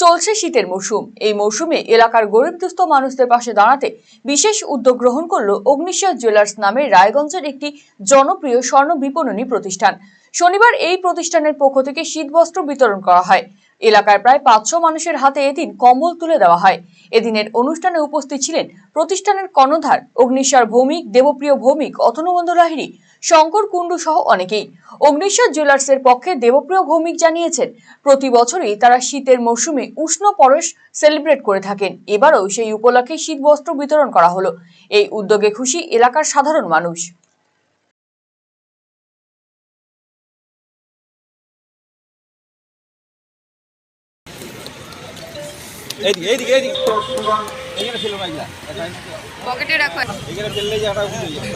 চলছে শীতের মৌসুম এই মৌসুমে এলাকার গরিব দুস্থ মানুষদের পাশে দাঁড়াতে বিশেষ উদ্যোগ গ্রহণ করল অগ্নিশ্বর জুয়েলার্স নামে রায়গঞ্জের একটি জনপ্রিয় স্বর্ণ বিপণনী প্রতিষ্ঠান। শনিবার এই প্রতিষ্ঠানের পক্ষ থেকে শীতবস্ত্র বিতরণ করা হয়। এলাকার প্রায় পাঁচশো মানুষের হাতে এদিন কম্বল তুলে দেওয়া হয়। এদিনের অনুষ্ঠানে উপস্থিত ছিলেন প্রতিষ্ঠানের কর্ণধার অগ্নিশ্বর ভৌমিক, দেবপ্রিয় ভৌমিক, অতনুবন্ধ লাহিড়ী শঙ্কর কুণ্ডু সহ অনেকেই। অগ্নিশ্বর জুয়েলার্সের পক্ষে দেবপ্রিয় ভৌমিক জানিয়েছেন প্রতি বছরই তারা শীতের মৌসুমে উষ্ণ পরশ সেলিব্রেট করে থাকেন। এবারও সেই উপলক্ষে শীত বস্ত্র বিতরণ করা হলো। এই উদ্যোগে খুশি এলাকার সাধারণ মানুষ। এইদিকে এইদিকে এইদিকে এখানে ফেলো না এগুলা পকেটে রাখো। এখানে ফেললে যে আটা উঠে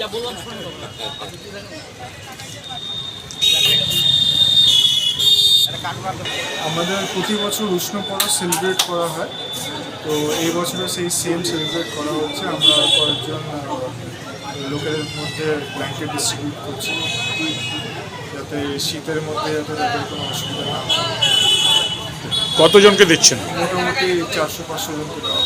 যাবে আমাদের প্রতি বছর উষ্ণ পরব সেলিব্রেট করা হয়। তো এই বছরে সেই সেম সেলিব্রেট করা হচ্ছে। আমরা কয়েকজন লোকেদের লোকের মধ্যে ব্ল্যাঙ্কেট ডিস্ট্রিবিউট করছি। যাতে শীতের মধ্যে যাতে তাদের কোনো অসুবিধা না হয়। কতজনকে দিচ্ছেন? মোটামুটি চারশো পাঁচশো জনকে দেওয়া।